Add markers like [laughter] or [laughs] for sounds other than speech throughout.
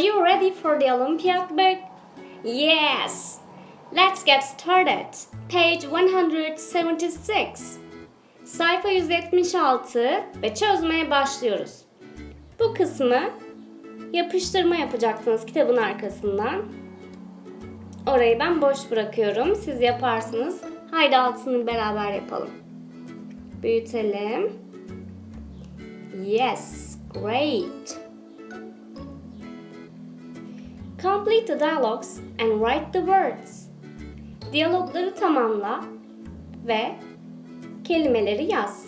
Are you ready for the Olympiad book? Yes! Let's get started. Page 176. Sayfa 176 ve çözmeye başlıyoruz. Bu kısmı yapıştırma yapacaksınız kitabın arkasından. Orayı ben boş bırakıyorum. Siz yaparsınız. Haydi altını beraber yapalım. Büyütelim. Yes, great. Complete the dialogues and write the words. Diyalogları tamamla ve kelimeleri yaz.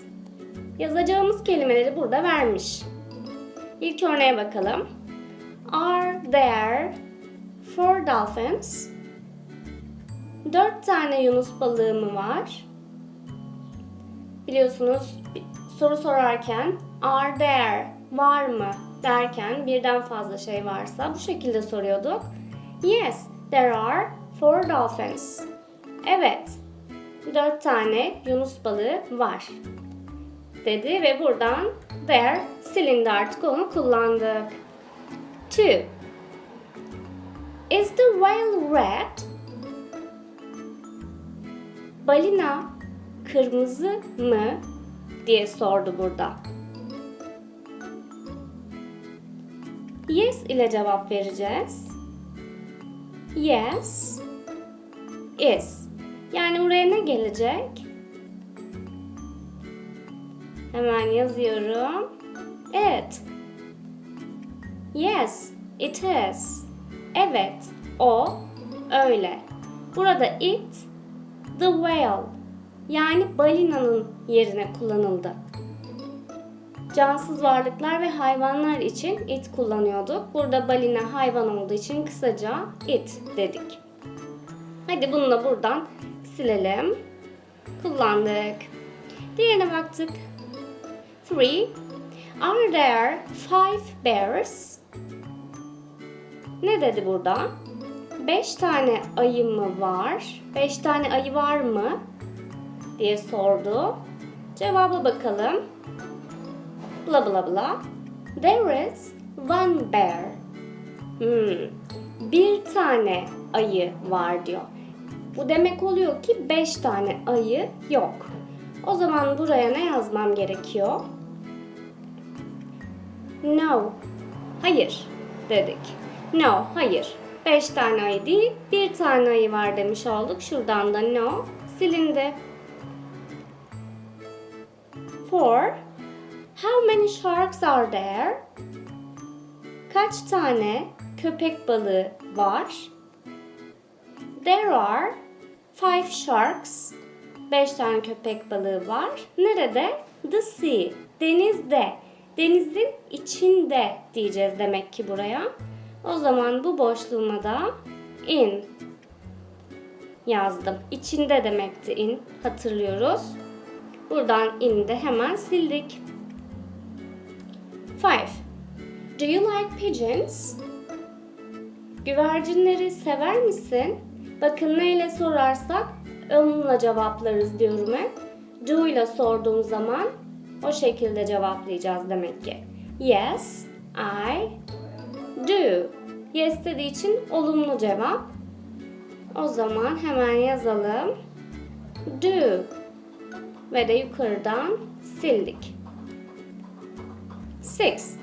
Yazacağımız kelimeleri burada vermiş. İlk örneğe bakalım. Are there four dolphins? Dört tane yunus balığı mı var? Biliyorsunuz soru sorarken are there var mı derken birden fazla şey varsa bu şekilde soruyorduk. Yes, there are four dolphins. Evet, dört tane yunus balığı var dedi ve buradan there silindi artık onu kullandık. Two. Is the whale red? Balina kırmızı mı diye sordu burada. Yes ile cevap vereceğiz. Yes is. Yani buraya ne gelecek? Hemen yazıyorum. It. Yes, it is. Evet, o, öyle. Burada it, the whale. Yani balinanın yerine kullanıldı. Cansız varlıklar ve hayvanlar için it kullanıyorduk. Burada balina hayvan olduğu için kısaca it dedik. Hadi bunu da buradan silelim. Kullandık. Diğerine baktık. Three. Are there five bears? Ne dedi burada? Beş tane ayı mı var? Beş tane ayı var mı? diye sordu. Cevaba bakalım. Bla bla bla. There is one bear. Hmm. Bir tane ayı var diyor. Bu demek oluyor ki beş tane ayı yok. O zaman buraya ne yazmam gerekiyor? No. Hayır dedik. No, hayır. Beş tane ayı değil, bir tane ayı var demiş olduk. Şuradan da no silindi. Four. How many sharks are there? Kaç tane köpek balığı var? There are five sharks. Beş tane köpek balığı var. Nerede? The sea. Denizde. Denizin içinde diyeceğiz demek ki buraya. O zaman bu boşluğuma da in yazdım. İçinde demekti in. Hatırlıyoruz. Buradan in de hemen sildik. 5. Do you like pigeons? Güvercinleri sever misin? Bakın neyle sorarsak onunla cevaplarız diyorum hep. Do ile sorduğum zaman o şekilde cevaplayacağız demek ki. Yes, I do. Yes dediği için olumlu cevap. O zaman hemen yazalım. Do. Ve de yukarıdan sildik. 6.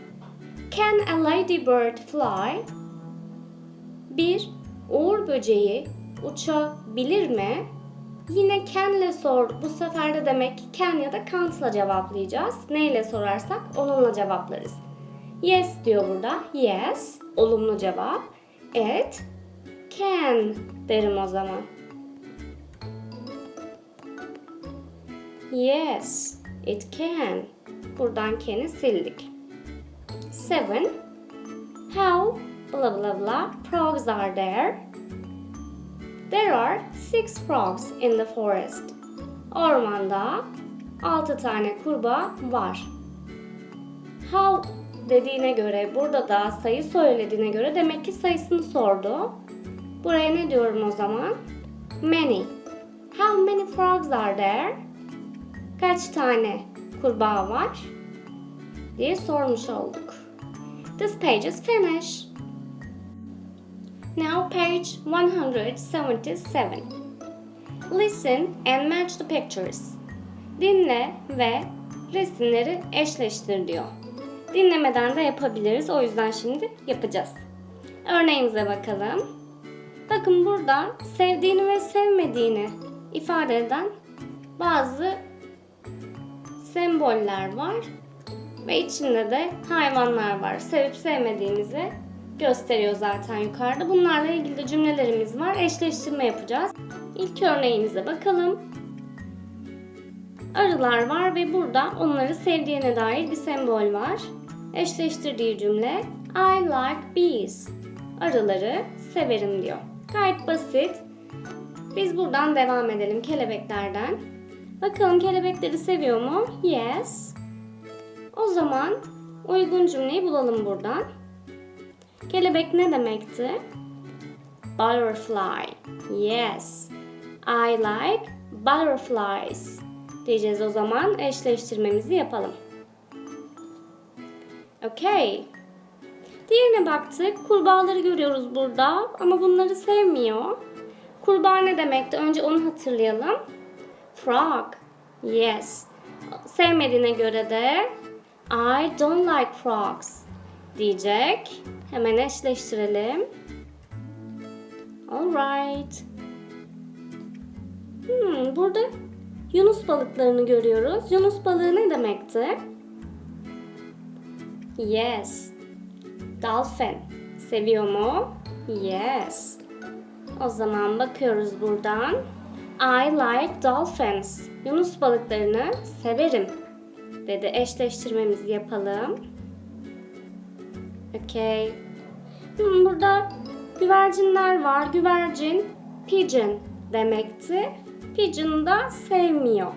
Can a ladybird fly? Bir uğur böceği uçabilir mi? Yine can ile sor. Bu sefer de demek can ya da can'tla cevaplayacağız. Neyle sorarsak onunla cevaplarız. Yes diyor burada. Yes. Olumlu cevap. It can derim o zaman. Yes, it can. Buradan can'i sildik. Seven. How blah blah blah frogs are there? There are six frogs in the forest. Ormanda altı tane kurbağa var. How dediğine göre burada da sayı söylediğine göre demek ki sayısını sordu. Buraya ne diyorum o zaman? Many. How many frogs are there? Kaç tane kurbağa var? Diye sormuş olduk. This page is finished. Now page 177. Listen and match the pictures. Dinle ve resimleri eşleştir diyor. Dinlemeden de yapabiliriz. O yüzden şimdi yapacağız. Örneğimize bakalım. Bakın burada sevdiğini ve sevmediğini ifade eden bazı semboller var ve içinde de hayvanlar var. Sevip sevmediğimizi gösteriyor zaten yukarıda. Bunlarla ilgili de cümlelerimiz var. Eşleştirme yapacağız. İlk örneğimize bakalım. Arılar var ve burada onları sevdiğine dair bir sembol var. Eşleştirdiği cümle I like bees. Arıları severim diyor. Gayet basit. Biz buradan devam edelim kelebeklerden. Bakalım kelebekleri seviyor mu? Yes. O zaman uygun cümleyi bulalım buradan. Kelebek ne demekti? Butterfly. Yes. I like butterflies. Diyeceğiz o zaman eşleştirmemizi yapalım. Okay. Diğerine baktık. Kurbağaları görüyoruz burada ama bunları sevmiyor. Kurbağa ne demekti? Önce onu hatırlayalım. Frog. Yes. Sevmediğine göre de I don't like frogs diyecek. Hemen eşleştirelim. Alright. Hmm, burada Yunus balıklarını görüyoruz. Yunus balığı ne demekti? Yes. Dolphin. Seviyor mu? Yes. O zaman bakıyoruz buradan. I like dolphins. Yunus balıklarını severim. Dedi eşleştirmemizi yapalım. Okay. Hmm, burada güvercinler var. Güvercin pigeon demekti. Pigeon da sevmiyor.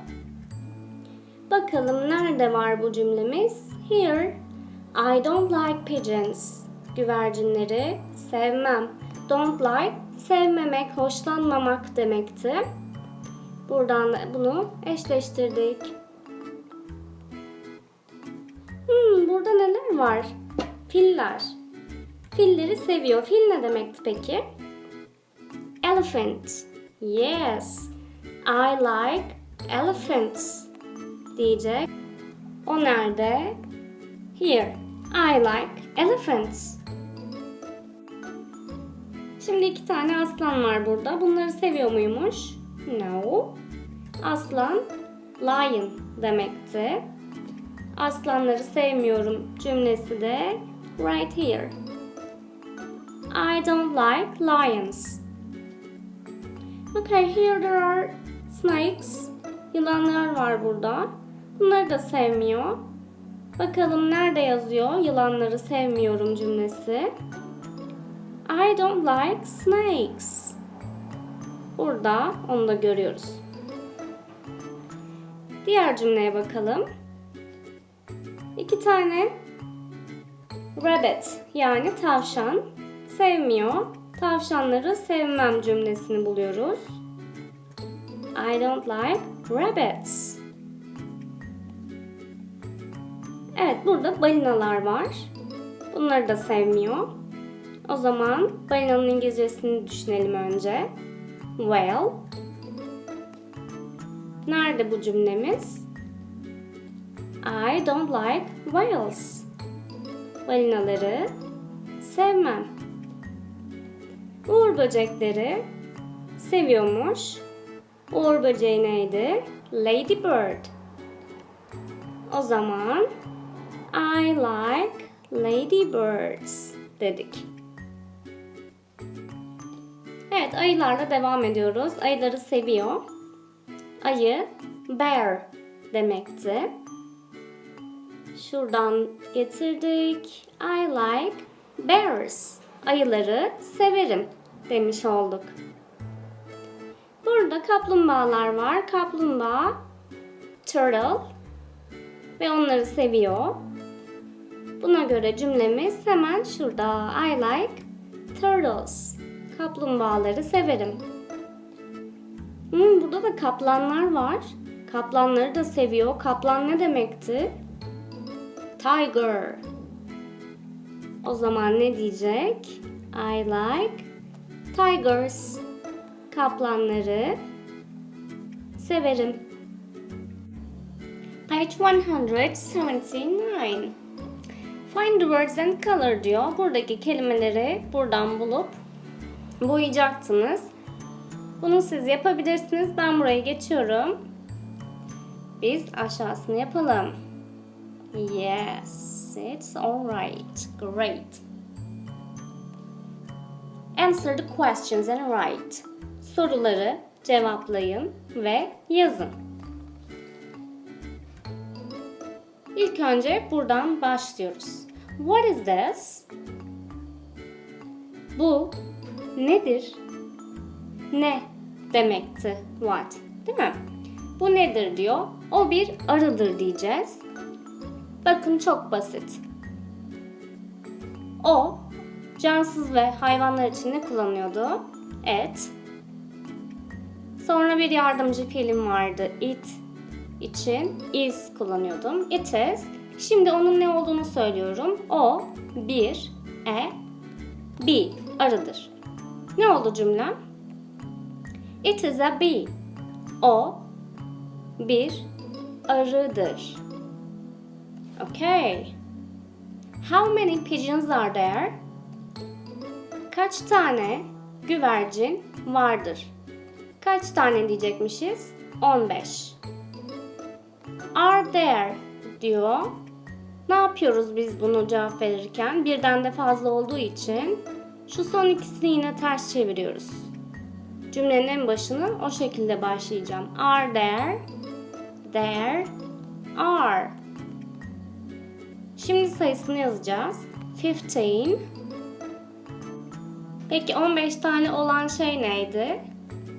Bakalım nerede var bu cümlemiz? Here. I don't like pigeons. Güvercinleri sevmem. Don't like sevmemek, hoşlanmamak demekti. Buradan da bunu eşleştirdik. Burada neler var? Filler. Filleri seviyor. Fil ne demekti peki? Elephant. Yes. I like elephants. Diyecek. O nerede? Here. I like elephants. Şimdi iki tane aslan var burada. Bunları seviyor muymuş? No. Aslan lion demekti. Aslanları sevmiyorum cümlesi de right here. I don't like lions. Okay, here there are snakes. Yılanlar var burada. Bunları da sevmiyor. Bakalım nerede yazıyor yılanları sevmiyorum cümlesi. I don't like snakes. Burada onu da görüyoruz. Diğer cümleye bakalım. İki tane rabbit yani tavşan sevmiyor. Tavşanları sevmem cümlesini buluyoruz. I don't like rabbits. Evet burada balinalar var. Bunları da sevmiyor. O zaman balinanın İngilizcesini düşünelim önce. Whale. Nerede bu cümlemiz? I don't like whales. Balinaları sevmem. Uğur böcekleri seviyormuş. Uğur böceği neydi? Ladybird. O zaman I like ladybirds dedik. Evet ayılarla devam ediyoruz. Ayıları seviyor. Ayı bear demekti. Şuradan getirdik. I like bears. Ayıları severim demiş olduk. Burada kaplumbağalar var. Kaplumbağa turtle ve onları seviyor. Buna göre cümlemiz hemen şurada. I like turtles. Kaplumbağaları severim. Hmm, burada da kaplanlar var. Kaplanları da seviyor. Kaplan ne demekti? Tiger. O zaman ne diyecek? I like Tigers. Kaplanları severim. Page 179. Find the words and color diyor. Buradaki kelimeleri buradan bulup boyayacaksınız. Bunu siz yapabilirsiniz. Ben buraya geçiyorum. Biz aşağısını yapalım. Yes, it's alright. Great. Answer the questions and write. Soruları cevaplayın ve yazın. İlk önce buradan başlıyoruz. What is this? Bu nedir? Ne demekti what? Değil mi? Bu nedir diyor. O bir arıdır diyeceğiz. Bakın çok basit. O cansız ve hayvanlar için ne kullanıyordu? Et. Sonra bir yardımcı fiilim vardı. It için is kullanıyordum. It is. Şimdi onun ne olduğunu söylüyorum. O bir e bee arıdır. Ne oldu cümlem? It is a bee. O bir arıdır. Okay. How many pigeons are there? Kaç tane güvercin vardır? Kaç tane diyecekmişiz? 15. Are there diyor. Ne yapıyoruz biz bunu cevap verirken? Birden de fazla olduğu için şu son ikisini yine ters çeviriyoruz. Cümlenin en başını o şekilde başlayacağım. Are there? There are. Şimdi sayısını yazacağız. 15. Peki 15 tane olan şey neydi?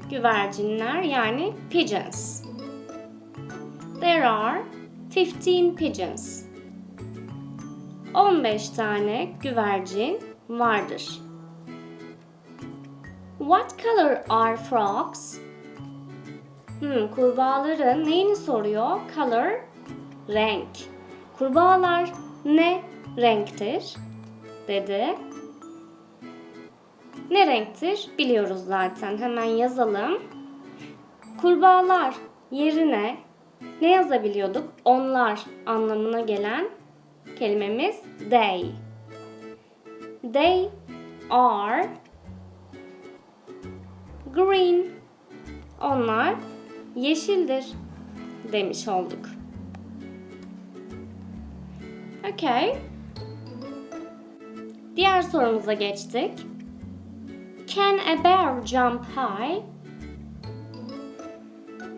Güvercinler yani pigeons. There are 15 pigeons. 15 tane güvercin vardır. What color are frogs? Hmm, kurbağaların neyini soruyor? Color, renk. Kurbağalar ne renktir? Dedi. Ne renktir? Biliyoruz zaten. Hemen yazalım. Kurbağalar yerine ne yazabiliyorduk? Onlar anlamına gelen kelimemiz they. They are green. Onlar yeşildir demiş olduk. Okay. Diğer sorumuza geçtik. Can a bear jump high?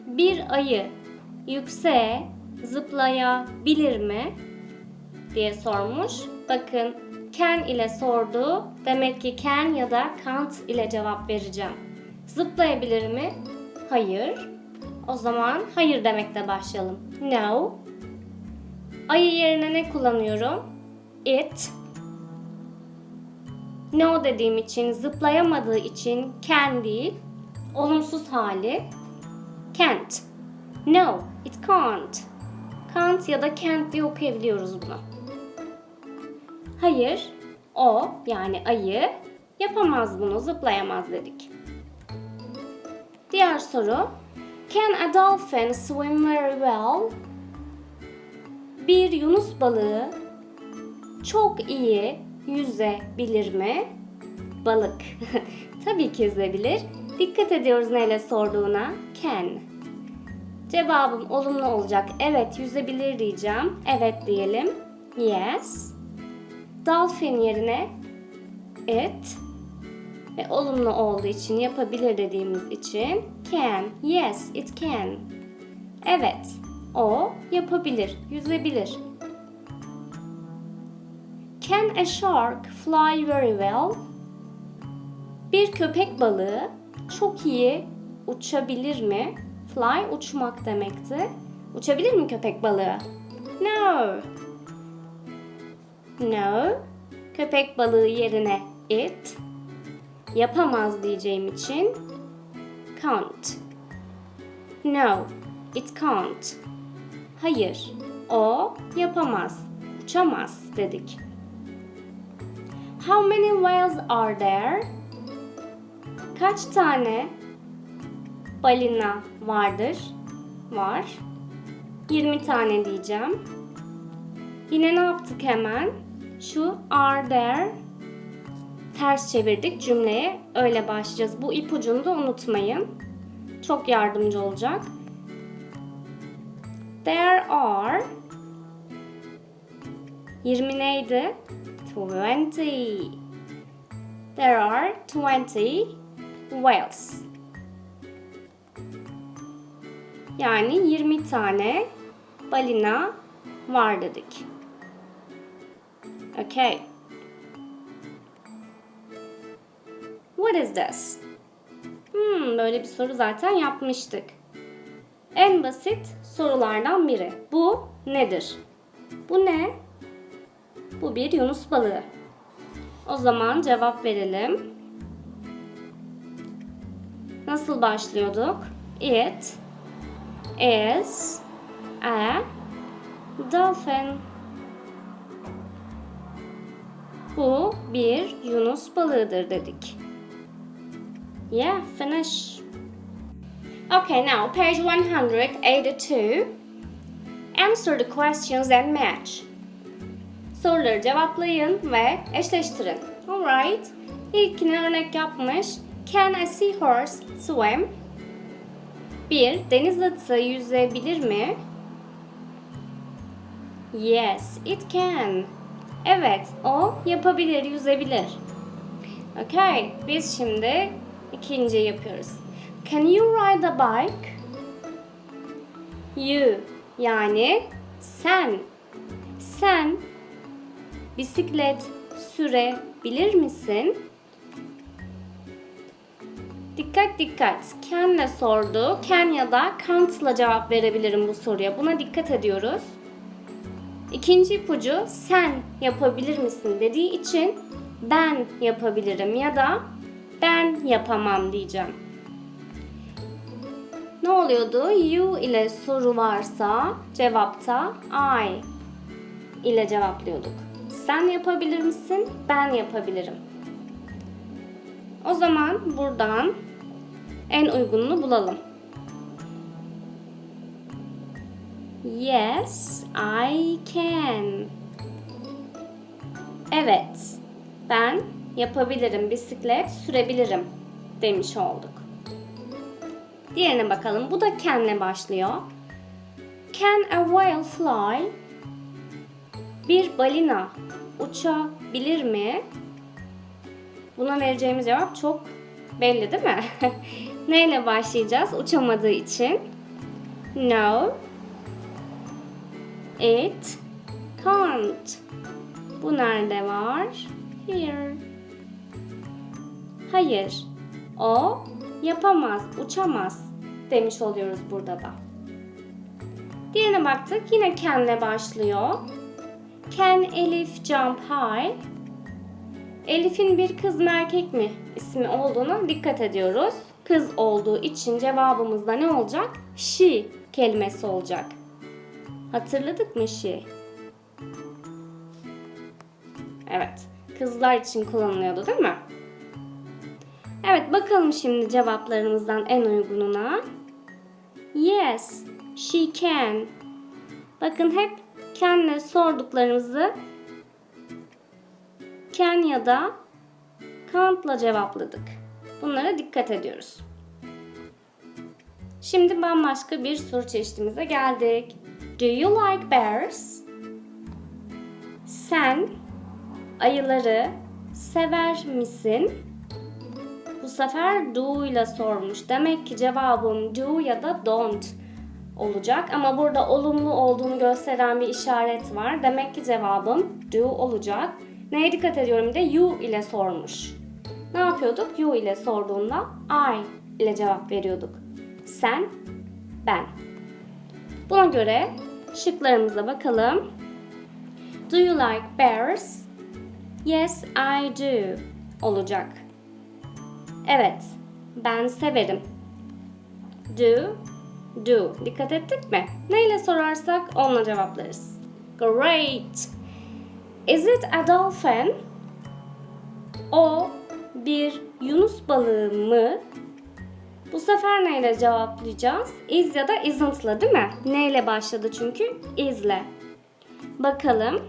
Bir ayı yükseğe zıplayabilir mi? diye sormuş. Bakın can ile sordu. Demek ki can ya da can't ile cevap vereceğim. Zıplayabilir mi? Hayır. O zaman hayır demekle başlayalım. No. Ayı yerine ne kullanıyorum? It. No dediğim için zıplayamadığı için can değil. Olumsuz hali can't. No, it can't. Can't ya da can't diye okuyabiliyoruz bunu. Hayır, o yani ayı yapamaz bunu, zıplayamaz dedik. Diğer soru. Can a dolphin swim very well? Bir yunus balığı çok iyi yüzebilir mi? Balık. [laughs] Tabii ki yüzebilir. Dikkat ediyoruz neyle sorduğuna. Can. Cevabım olumlu olacak. Evet yüzebilir diyeceğim. Evet diyelim. Yes. Dolphin yerine it ve olumlu olduğu için yapabilir dediğimiz için can. Yes, it can. Evet, o yapabilir, yüzebilir. Can a shark fly very well? Bir köpek balığı çok iyi uçabilir mi? Fly uçmak demekti. Uçabilir mi köpek balığı? No. No. Köpek balığı yerine it. Yapamaz diyeceğim için can't. No, it can't. Hayır, o yapamaz, uçamaz dedik. How many whales are there? kaç tane balina vardır? Var. 20 tane diyeceğim. Yine ne yaptık hemen? Şu are there ters çevirdik cümleye. Öyle başlayacağız. Bu ipucunu da unutmayın. Çok yardımcı olacak. There are 20 neydi? 20. There are 20 whales. Yani 20 tane balina var dedik. Okay. What is this? Hmm, böyle bir soru zaten yapmıştık. En basit sorulardan biri. Bu nedir? Bu ne? Bu bir yunus balığı. O zaman cevap verelim. Nasıl başlıyorduk? It is a dolphin. Bu bir yunus balığıdır dedik. Yeah, finish. Okay, now page 182. Answer the questions and match. Soruları cevaplayın ve eşleştirin. Alright. İlkine örnek yapmış. Can a seahorse swim? 1. Deniz atı yüzebilir mi? Yes, it can. Evet, o yapabilir, yüzebilir. Okay, biz şimdi ikinci yapıyoruz. Can you ride a bike? You, yani sen. Sen bisiklet sürebilir misin? Dikkat dikkat. Can'le sordu. Can ya da can't'la cevap verebilirim bu soruya. Buna dikkat ediyoruz. İkinci ipucu sen yapabilir misin dediği için ben yapabilirim ya da ben yapamam diyeceğim. Ne oluyordu? You ile soru varsa cevapta I ile cevaplıyorduk. Sen yapabilir misin? Ben yapabilirim. O zaman buradan en uygununu bulalım. Yes, I can. Evet, ben yapabilirim, bisiklet sürebilirim demiş olduk. Diğerine bakalım. Bu da can'le başlıyor. Can a whale fly? Bir balina uçabilir mi? Buna vereceğimiz cevap çok belli değil mi? [laughs] Neyle başlayacağız uçamadığı için? No. It can't. Bu nerede var? Here. Hayır. O yapamaz, uçamaz demiş oluyoruz burada da. Diğerine baktık. Yine can'le başlıyor. Can Elif jump high? Elif'in bir kız mı erkek mi ismi olduğuna dikkat ediyoruz. Kız olduğu için cevabımızda ne olacak? She kelimesi olacak. Hatırladık mı she? Evet. Kızlar için kullanılıyordu değil mi? Evet bakalım şimdi cevaplarımızdan en uygununa. Yes, she can. Bakın hep can'le sorduklarımızı can ya da can't'la cevapladık. Bunlara dikkat ediyoruz. Şimdi bambaşka bir soru çeşitimize geldik. Do you like bears? Sen ayıları sever misin? Sefer do ile sormuş. Demek ki cevabım do ya da don't olacak. Ama burada olumlu olduğunu gösteren bir işaret var. Demek ki cevabım do olacak. Neye dikkat ediyorum de you ile sormuş. Ne yapıyorduk? You ile sorduğunda I ile cevap veriyorduk. Sen, ben. Buna göre şıklarımıza bakalım. Do you like bears? Yes, I do olacak. Evet, ben severim. Do, do. Dikkat ettik mi? Neyle sorarsak onunla cevaplarız. Great. Is it a dolphin? O bir yunus balığı mı? Bu sefer neyle cevaplayacağız? Is ya da isn't'la değil mi? Neyle başladı çünkü? Is'le. Bakalım.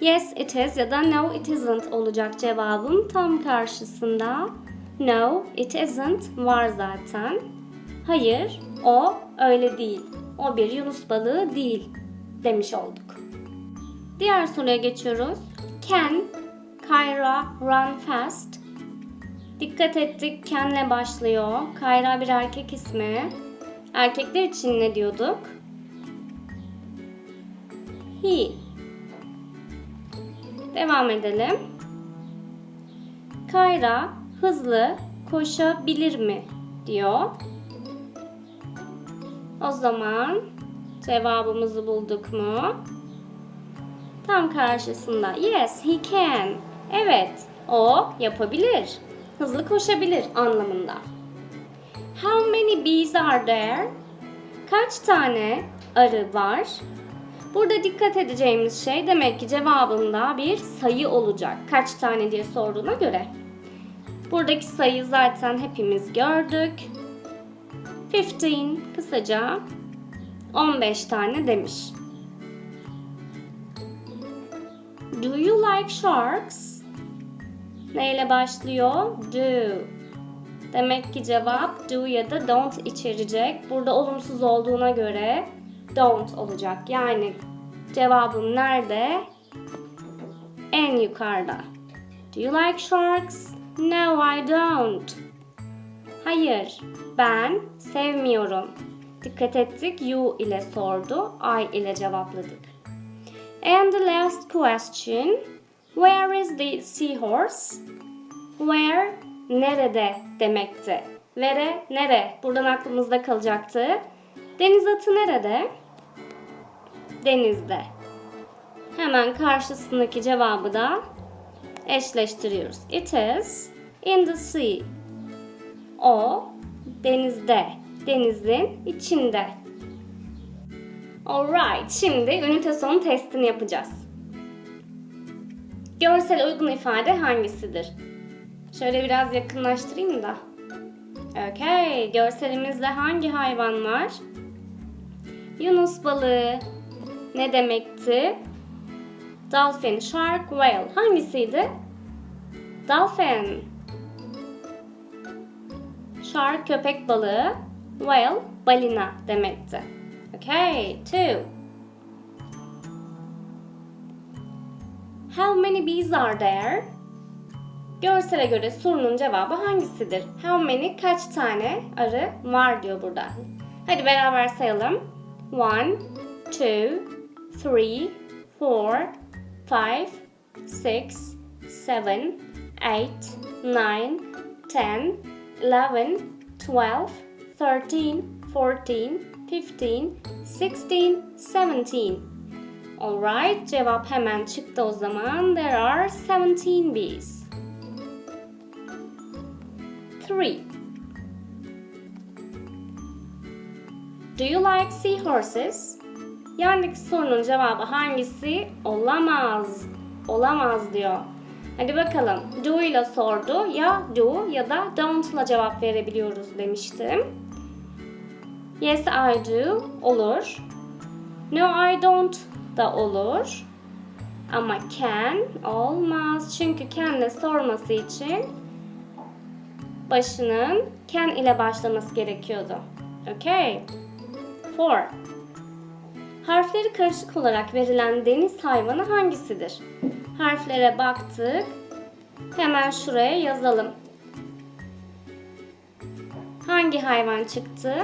Yes it is ya da no it isn't olacak cevabım tam karşısında. No it isn't var zaten. Hayır o öyle değil. O bir yunus balığı değil demiş olduk. Diğer soruya geçiyoruz. Can Kyra run fast? Dikkat ettik Ken'le başlıyor. Kayra bir erkek ismi. Erkekler için ne diyorduk? He. Devam edelim. Kayra hızlı koşabilir mi? diyor. O zaman cevabımızı bulduk mu? Tam karşısında. Yes, he can. Evet, o yapabilir. Hızlı koşabilir anlamında. How many bees are there? Kaç tane arı var? Burada dikkat edeceğimiz şey demek ki cevabında bir sayı olacak. Kaç tane diye sorduğuna göre. Buradaki sayı zaten hepimiz gördük. 15 kısaca 15 tane demiş. Do you like sharks? Neyle başlıyor? Do. Demek ki cevap do ya da don't içerecek. Burada olumsuz olduğuna göre don't olacak. Yani cevabım nerede? En yukarıda. Do you like sharks? No, I don't. Hayır, ben sevmiyorum. Dikkat ettik, you ile sordu, I ile cevapladık. And the last question, where is the seahorse? Where, nerede demekti. Where, nere? Buradan aklımızda kalacaktı. Deniz atı nerede? Denizde. Hemen karşısındaki cevabı da eşleştiriyoruz. It is in the sea. O denizde, denizin içinde. Alright, şimdi ünite sonu testini yapacağız. Görsel uygun ifade hangisidir? Şöyle biraz yakınlaştırayım da. Okay, görselimizde hangi hayvan var? Yunus balığı. Ne demekti? Dolphin, shark, whale. Hangisiydi? Dolphin. Shark köpek balığı, whale balina demekti. Okay, two. How many bees are there? Görsele göre sorunun cevabı hangisidir? How many kaç tane arı var diyor burada. Hadi beraber sayalım. One, two, three, four, five, six, seven, eight, nine, ten, eleven, twelve, thirteen, fourteen, fifteen, sixteen, seventeen. Alright, cevap hemen çıktı o zaman. There are 17 bees. 3. Do you like seahorses? Yandaki sorunun cevabı hangisi? Olamaz. Olamaz diyor. Hadi bakalım. Do ile sordu. Ya do ya da don't ile cevap verebiliyoruz demiştim. Yes I do olur. No I don't da olur. Ama can olmaz. Çünkü can'le sorması için başının can ile başlaması gerekiyordu. Okay. 4. Harfleri karışık olarak verilen deniz hayvanı hangisidir? Harflere baktık. Hemen şuraya yazalım. Hangi hayvan çıktı?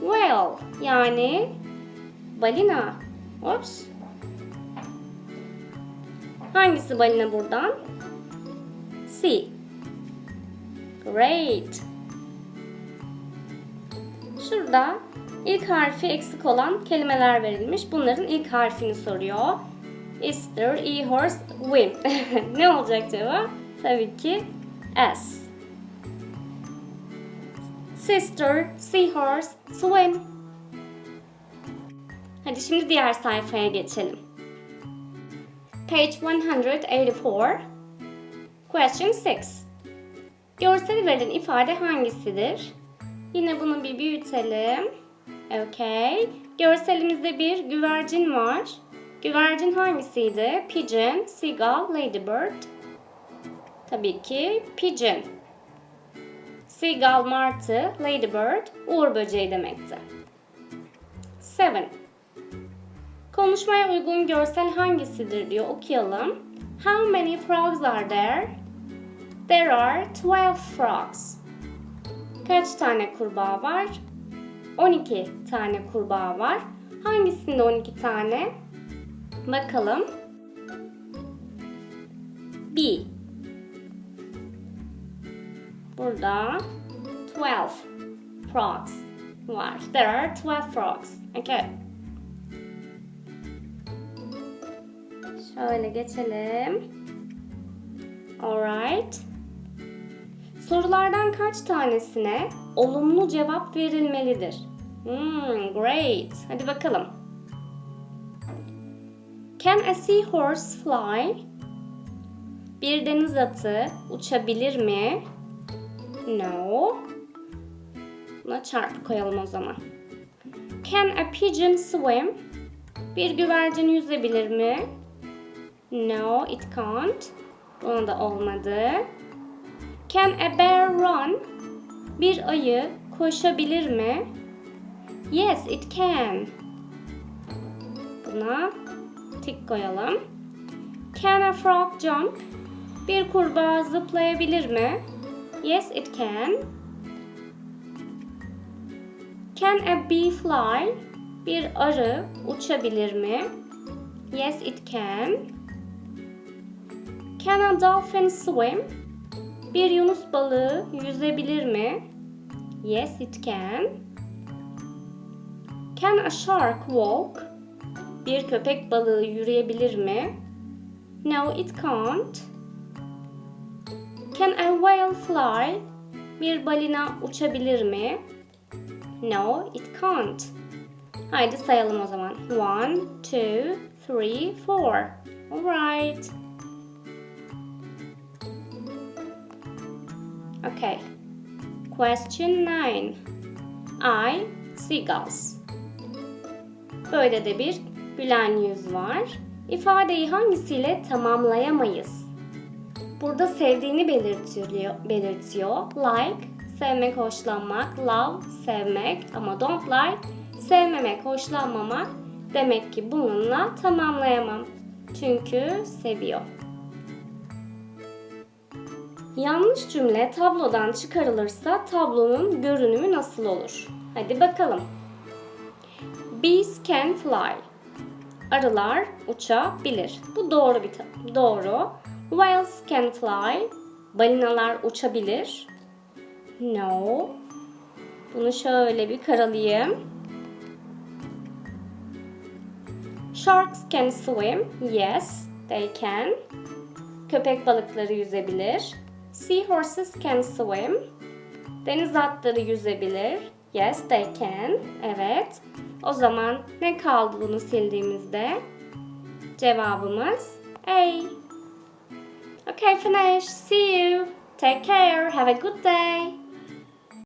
Whale yani balina. Ops. Hangisi balina buradan? C. Great. Şurada ilk harfi eksik olan kelimeler verilmiş. Bunların ilk harfini soruyor. Easter, e-horse, swim. [laughs] ne olacak cevap? Tabii ki S. Sister, seahorse, swim. Hadi şimdi diğer sayfaya geçelim. Page 184. Question 6. Görsel verilen ifade hangisidir? Yine bunu bir büyütelim. Okay. Görselimizde bir güvercin var. Güvercin hangisiydi? Pigeon, seagull, ladybird. Tabii ki pigeon. Seagull martı, ladybird uğur böceği demekti. 7. Konuşmaya uygun görsel hangisidir diyor okuyalım. How many frogs are there? There are 12 frogs. Kaç tane kurbağa var? 12 tane kurbağa var. Hangisinde 12 tane? Bakalım. B. Burada 12 frogs var. There are 12 frogs. Okay. Şöyle geçelim. Alright. Sorulardan kaç tanesine olumlu cevap verilmelidir? Hmm, great. Hadi bakalım. Can a seahorse fly? Bir deniz atı uçabilir mi? No. Buna çarpı koyalım o zaman. Can a pigeon swim? Bir güvercin yüzebilir mi? No, it can't. Buna da olmadı. Can a bear run? Bir ayı koşabilir mi? Yes, it can. Buna tik koyalım. Can a frog jump? Bir kurbağa zıplayabilir mi? Yes, it can. Can a bee fly? Bir arı uçabilir mi? Yes, it can. Can a dolphin swim? Bir yunus balığı yüzebilir mi? Yes, it can. Can a shark walk? Bir köpek balığı yürüyebilir mi? No, it can't. Can a whale fly? Bir balina uçabilir mi? No, it can't. Haydi sayalım o zaman. One, two, three, four. Alright. Okay. Question 9. I seagulls. Böyle de bir gülen yüz var. İfadeyi hangisiyle tamamlayamayız? Burada sevdiğini belirtiyor, belirtiyor. Like, sevmek, hoşlanmak. Love, sevmek. Ama don't like, sevmemek, hoşlanmamak. Demek ki bununla tamamlayamam. Çünkü seviyor. Yanlış cümle tablodan çıkarılırsa tablonun görünümü nasıl olur? Hadi bakalım. Bees can fly. Arılar uçabilir. Bu doğru bir doğru. Whales can fly. Balinalar uçabilir. No. Bunu şöyle bir karalayayım. Sharks can swim. Yes, they can. Köpek balıkları yüzebilir. Seahorses can swim. Deniz atları yüzebilir. Yes, they can. Evet. O zaman ne kaldı bunu sildiğimizde? Cevabımız A. Okay, finish. See you. Take care. Have a good day.